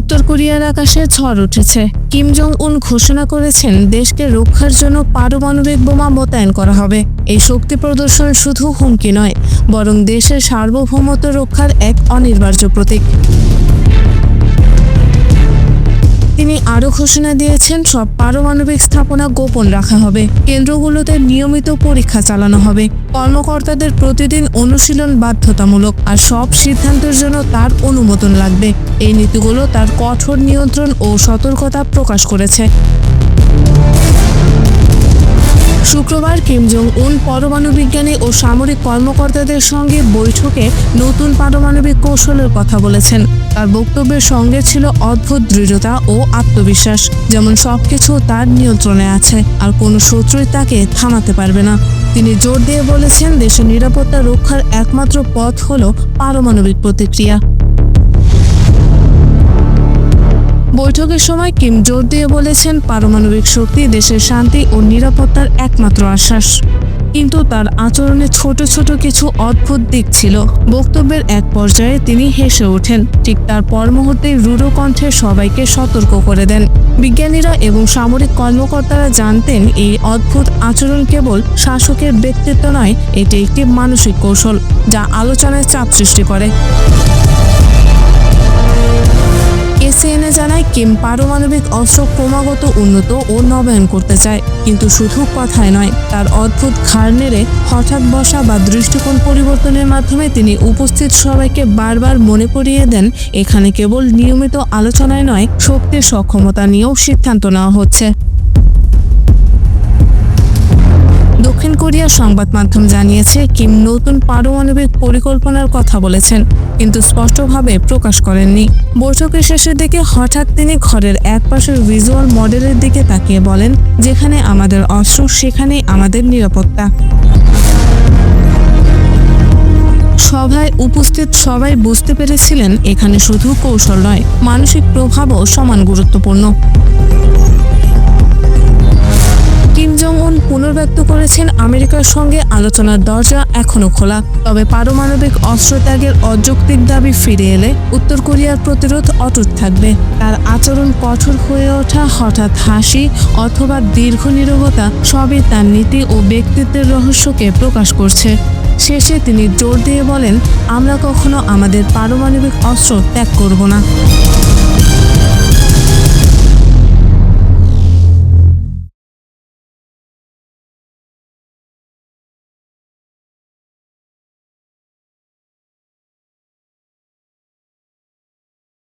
উত্তর কোরিয়ার আকাশে ঝড় উঠেছে। কিম জং উন ঘোষণা করেছেন দেশকে রক্ষার জন্য পারমাণবিক বোমা মোতায়েন করা হবে। এই শক্তি প্রদর্শন শুধু হুমকি নয়, বরং দেশের সার্বভৌমত্ব রক্ষার এক অনিবার্য প্রতীক। তিনি আরও ঘোষণা দিয়েছেন, সব পারমাণবিক স্থাপনা গোপন রাখা হবে। কেন্দ্রগুলোতে নিয়মিত পরীক্ষা চালানো হবে। কর্মকর্তাদের প্রতিদিন অনুশীলন বাধ্যতামূলক আর সব সিদ্ধান্তের জন্য তার অনুমোদন লাগবে। এই নীতিগুলো তার কঠোর নিয়ন্ত্রণ ও সতর্কতা প্রকাশ করেছে। শুক্রবার কিম জং উন পরমাণু বিজ্ঞানী ও সামরিক কর্মকর্তাদের সঙ্গে বৈঠকে নতুন পারমাণবিক কৌশলের কথা বলেছেন। তার বক্তব্যের সঙ্গে ছিল অদ্ভুত দৃঢ়তা ও আত্মবিশ্বাস, যেমন সবকিছু তার নিয়ন্ত্রণে আছে, আর কোনো শত্রুই তাকে থামাতে পারবে না। তিনি জোর দিয়ে বলেছেন, দেশের নিরাপত্তা রক্ষার একমাত্র পথ হল পারমাণবিক প্রতিক্রিয়া। বৈঠকের সময় কিম জোর দিয়ে বলেছেন, পারমাণবিক শক্তি দেশের শান্তি ও নিরাপত্তার একমাত্র আশ্বাস। কিন্তু তার আচরণে ছোট ছোট কিছু অদ্ভুত দিক ছিল। বক্তব্যের এক পর্যায়ে তিনি হেসে ওঠেন। ঠিক তার পর মুহূর্তেই রূঢ় কণ্ঠে সবাইকে সতর্ক করে দেন। বিজ্ঞানীরা এবং সামরিক কর্মকর্তারা জানতেন, এই অদ্ভুত আচরণ কেবল শাসকের ব্যক্তিত্ব নয়, এটি একটি মানসিক কৌশল, যা আলোচনায় চাপ সৃষ্টি করে। কিম পারমাণবিক অস্ত্র ক্রমাগত উন্নত ও নবায়ন করতে চায়। কিন্তু শুধু কথায় নয়। তার অদ্ভুত ঘাড় নেড়ে হঠাৎ বসা বা দৃষ্টিকোণ পরিবর্তনের মাধ্যমে তিনি উপস্থিত সবাইকে বারবার মনে করিয়ে দেন, এখানে কেবল নিয়মিত আলোচনায় নয়, শক্তির সক্ষমতা নিয়েও সিদ্ধান্ত নেওয়া হচ্ছে। দক্ষিণ কোরিয়ার সংবাদ মাধ্যম জানিয়েছে, কিম নতুন পারমাণবিক পরিকল্পনার কথা বলেছেন, কিন্তু স্পষ্টভাবে প্রকাশ করেননি। বৈঠকের শেষের দিকে হঠাৎ তিনি ঘরের এক পাশের ভিজুয়াল মডেলের দিকে তাকিয়ে বলেন, যেখানে আমাদের অস্ত্র, সেখানেই আমাদের নিরাপত্তা। সভায় উপস্থিত সবাই বুঝতে পেরেছিলেন, এখানে শুধু কৌশল নয়, মানসিক প্রভাবও সমান গুরুত্বপূর্ণ। পুনর্ব্যক্ত করেছেন আমেরিকার সঙ্গে আলোচনার দরজা এখনও খোলা। তবে পারমাণবিক অস্ত্র ত্যাগের অযৌক্তিক দাবি ফিরে এলে উত্তর কোরিয়ার প্রতিরোধ অটুট থাকবে। তার আচরণ কঠোর হয়ে ওঠা, হঠাৎ হাসি অথবা দীর্ঘ নীরবতা সবই তার নীতি ও ব্যক্তিত্বের রহস্যকে প্রকাশ করছে। শেষে তিনি জোর দিয়ে বলেন, আমরা কখনো আমাদের পারমাণবিক অস্ত্র ত্যাগ করব না।